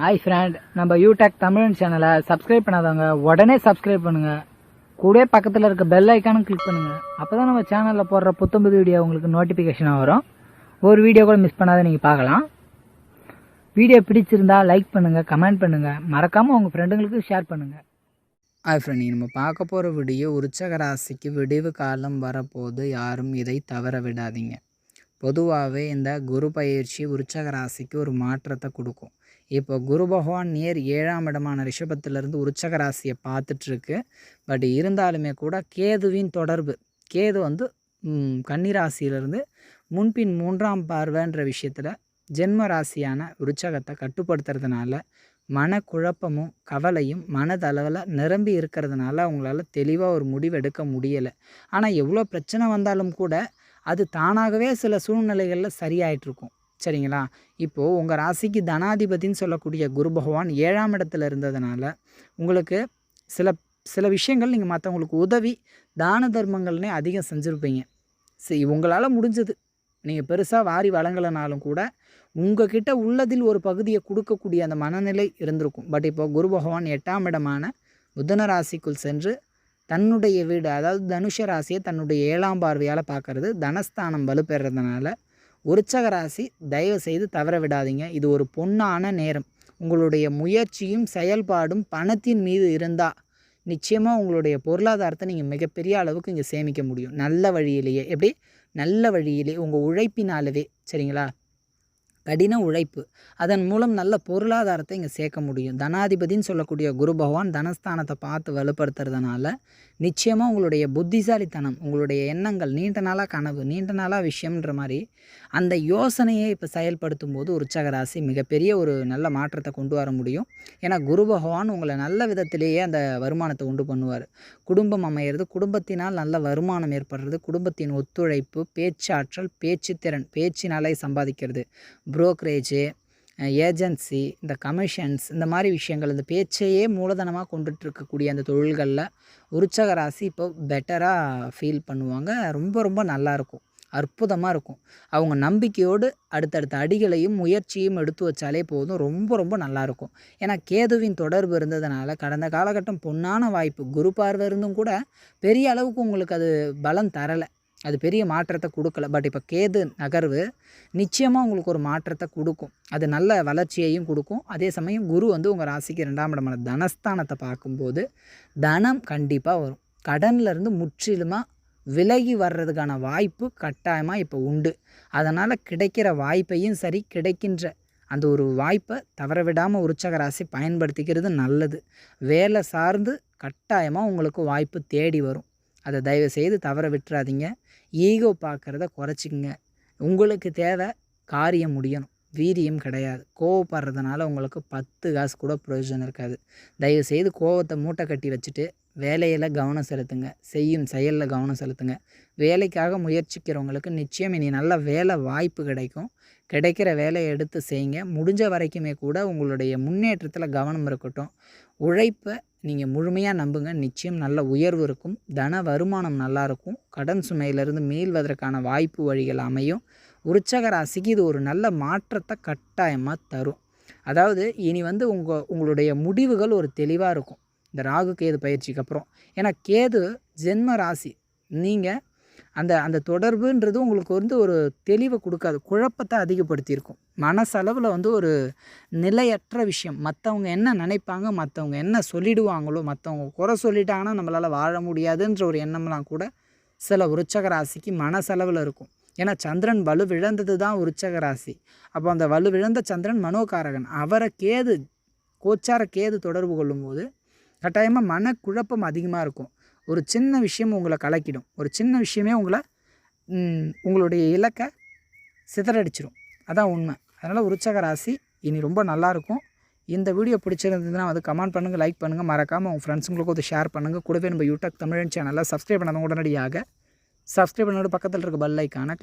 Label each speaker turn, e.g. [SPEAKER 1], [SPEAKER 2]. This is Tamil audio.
[SPEAKER 1] ஹாய் ஃப்ரெண்ட் நம்ம யூடெக் தமிழ் சேனலை சப்ஸ்கிரைப் பண்ணாதவங்க உடனே சப்ஸ்கிரைப் பண்ணுங்க. கூட பக்கத்தில் இருக்க பெல் ஐக்கானும் கிளிக் பண்ணுங்க. அப்பதான் நம்ம சேனலில் போடுற புத்தம்புது வீடியோ உங்களுக்கு நோட்டிஃபிகேஷனாக வரும். ஒரு வீடியோ கூட மிஸ் பண்ணாத நீங்கள் பார்க்கலாம். வீடியோ பிடிச்சிருந்தா லைக் பண்ணுங்கள் கமெண்ட் பண்ணுங்கள் மறக்காமல் உங்கள் ஃப்ரெண்டுங்களுக்கு ஷேர் பண்ணுங்கள்
[SPEAKER 2] ஹாய் ஃப்ரெண்ட் நம்ம பார்க்க போகிற வீடியோ உற்சக ராசிக்கு விடிவு காலம் வரப்போது யாரும் இதை தவற விடாதீங்க. பொதுவாகவே இந்த குரு பயிற்சி உற்சக ராசிக்கு ஒரு மாற்றத்தை கொடுக்கும். இப்போ குரு பகவான் நேர் ஏழாம் இடமான ரிஷபத்திலிருந்து உற்சக ராசியை பார்த்துட்ருக்கு. பட் இருந்தாலுமே கூட கேதுவின் தொடர்பு. கேது வந்து கன்னிராசியிலிருந்து முன்பின் மூன்றாம் பார்வைன்ற விஷயத்தில் ஜென்ம ராசியான விருச்சகத்தை கட்டுப்படுத்துறதுனால மனக்குழப்பமும் கவலையும் மனதளவில் நிரம்பி இருக்கிறதுனால அவங்களால தெளிவாக ஒரு முடிவு எடுக்க முடியலை. ஆனால் எவ்வளோ பிரச்சனை வந்தாலும் கூட அது தானாகவே சில சூழ்நிலைகளில் சரியாயிட்டுருக்கும் சரிங்களா? இப்போது உங்கள் ராசிக்கு தனாதிபதின்னு சொல்லக்கூடிய குரு பகவான் ஏழாம் இடத்துல இருந்ததுனால உங்களுக்கு சில சில விஷயங்கள் நீங்கள் மற்றவங்களுக்கு உதவி தான தர்மங்கள்னே அதிகம் செஞ்சுருப்பீங்க. சரி உங்களால் முடிஞ்சது. நீங்கள் பெருசாக வாரி வழங்கலைனாலும் கூட உங்ககிட்ட உள்ளதில் ஒரு பகுதியை கொடுக்கக்கூடிய அந்த மனநிலை இருந்திருக்கும். பட் இப்போ குரு பகவான் எட்டாம் இடமான புதன ராசிக்குள் சென்று தன்னுடைய வீடு அதாவது தனுஷ ராசியை தன்னுடைய ஏழாம் பார்வையால் பார்க்கறது தனஸ்தானம் வலுப்பெறதுனால உற்சக ராசி தயவு செய்து தவற விடாதீங்க இது ஒரு பொன்னான நேரம். உங்களுடைய முயற்சியும் செயல்பாடும் பணத்தின் மீது இருந்தால் நிச்சயமாக உங்களுடைய பொருளாதாரத்தை நீங்கள் மிகப்பெரிய அளவுக்கு இங்கே சேமிக்க முடியும். நல்ல வழியிலேயே. எப்படி? நல்ல வழியிலே உங்கள் உழைப்பினாலவே. சரிங்களா? கடின உழைப்பு. அதன் மூலம் நல்ல பொருளாதாரத்தை இங்கே சேர்க்க முடியும். தனாதிபதினு சொல்லக்கூடிய குரு பகவான் தனஸ்தானத்தை பார்த்து வலுப்படுத்துறதுனால நிச்சயமாக உங்களுடைய புத்திசாலித்தனம் உங்களுடைய எண்ணங்கள் நீண்ட நாளாக கனவு நீண்ட நாளாக விஷயம்ன்ற மாதிரி அந்த யோசனையை இப்போ செயல்படுத்தும் போது உற்சகராசி மிகப்பெரிய ஒரு நல்ல மாற்றத்தை கொண்டு வர முடியும். ஏன்னா குரு பகவான் உங்களை நல்ல விதத்திலேயே அந்த வருமானத்தை உண்டு பண்ணுவார். குடும்பம் அமையிறது குடும்பத்தினால் நல்ல வருமானம் ஏற்படுறது குடும்பத்தின் ஒத்துழைப்பு பேச்சாற்றல் பேச்சுத்திறன் பேச்சினாலே சம்பாதிக்கிறது. புரோக்கரேஜு ஏஜென்சி இந்த கமிஷன்ஸ் இந்த மாதிரி விஷயங்கள் இந்த பேச்சையே மூலதனமாக கொண்டுட்டு இருக்கக்கூடிய அந்த தொழில்களில் உற்சக ராசி இப்போ பெட்டராக ஃபீல் பண்ணுவாங்க. ரொம்ப ரொம்ப நல்லாயிருக்கும் அற்புதமாக இருக்கும். அவங்க நம்பிக்கையோடு அடுத்தடுத்த அடிகளையும் முயற்சியும் எடுத்து வச்சாலே போதும். ரொம்ப ரொம்ப நல்லாயிருக்கும் ஏன்னா கேதுவின் தொடர்பு இருந்ததுனால கடந்த காலகட்டம் பொன்னான வாய்ப்பு. குரு பார்வை இருந்தும் கூட பெரிய அளவுக்கு உங்களுக்கு அது பலம் தரலை. அது பெரிய மாற்றத்தை கொடுக்கல. பட் இப்போ கேது நகர்வு நிச்சயமாக உங்களுக்கு ஒரு மாற்றத்தை கொடுக்கும். அது நல்ல வளர்ச்சியையும் கொடுக்கும். அதே சமயம் குரு வந்து உங்கள் ராசிக்கு ரெண்டாம் இடமான தனஸ்தானத்தை பார்க்கும்போது தனம் கண்டிப்பாக வரும். கடன்லேருந்து முற்றிலுமாக விலகி வர்றதுக்கான வாய்ப்பு கட்டாயமாக இப்போ உண்டு. அதனால் கிடைக்கிற வாய்ப்பையும் சரி கிடைக்கின்ற அந்த ஒரு வாய்ப்பை தவற விடாமல் உற்சக ராசி பயன்படுத்திக்கிறது நல்லது. வேலை சார்ந்து கட்டாயமாக உங்களுக்கு வாய்ப்பு தேடி வரும். அதை தயவு செய்து தவற விட்டுறாதீங்க. ஈகோ பார்க்குறத குறைச்சிக்கங்க. உங்களுக்கு தேவை காரியம் முடியணும். வீரியம் கிடையாது. கோவப்படுறதுனால உங்களுக்கு பத்து காசு கூட பிரயோஜனம் இருக்காது. தயவு செய்து கோவத்தை மூட்டை கட்டி வச்சுட்டு வேலையில் கவனம் செலுத்துங்க. செய்யும் செயலில் கவனம் செலுத்துங்க. வேலைக்காக முயற்சிக்கிறவங்களுக்கு நிச்சயம் இனி நல்ல வேலை வாய்ப்பு கிடைக்கும். கிடைக்கிற வேலையை எடுத்து செய்யுங்க முடிஞ்ச வரைக்குமே கூட உங்களுடைய முன்னேற்றத்தில் கவனம் இருக்கட்டும். உழைப்பை நீங்கள் முழுமையாக நம்புங்க. நிச்சயம் நல்ல உயர்வு இருக்கும். தன வருமானம் நல்லாயிருக்கும் கடன் சுமையிலிருந்து மீள்வதற்கான வாய்ப்பு வழிகள் அமையும். உற்சக ராசிக்கு இது ஒரு நல்ல மாற்றத்தை கட்டாயமாக தரும். அதாவது இனி வந்து உங்கள் உங்களுடைய முடிவுகள் ஒரு தெளிவாக இருக்கும். இந்த ராகு கேது பயிற்சிக்கு அப்புறம். ஏன்னா கேது ஜென்ம ராசி. நீங்கள் அந்த அந்த தொடர்புன்றது உங்களுக்கு வந்து ஒரு தெளிவை கொடுக்காது. குழப்பத்தை அதிகப்படுத்தியிருக்கும். மனசளவில் வந்து ஒரு நிலையற்ற விஷயம். மற்றவங்க என்ன நினைப்பாங்க மற்றவங்க என்ன சொல்லிடுவாங்களோ மற்றவங்க குறை சொல்லிட்டாங்கன்னா நம்மளால் வாழ முடியாதுன்ற ஒரு எண்ணம்லாம் கூட சில உற்சக ராசிக்கு மனசளவில் இருக்கும். ஏன்னா சந்திரன் வலுவிழந்தது தான் உற்சக ராசி. அப்போ அந்த வலு விழந்த சந்திரன் மனோகாரகன். அவரை கேது கோச்சார கேது தொடர்பு கொள்ளும்போது கட்டாயமாக மனக்குழப்பம் அதிகமாக இருக்கும். ஒரு சின்ன விஷயம் உங்களை கலக்கிடும். ஒரு சின்ன விஷயமே உங்களை உங்களுடைய இலக்கை சிதறடிச்சிடும் அதான் உண்மை. அதனால் உற்சக ராசி இனி ரொம்ப நல்லாயிருக்கும் இந்த வீடியோ பிடிச்சிருந்ததுன்னா அது கமெண்ட் பண்ணுங்கள் லைக் பண்ணுங்கள் மறக்காமல் உங்கள் ஃப்ரெண்ட்ஸுங்களுக்கும் வந்து ஷேர் பண்ணுங்கள் கூடவே நம்ம யூடியூப் தமிழன் சேனலில் சப்ஸ்கிரைப் பண்ணாத உடனடியாக சப்ஸ்கிரைப் பண்ணோட பக்கத்தில் இருக்க பெல் ஐக்கான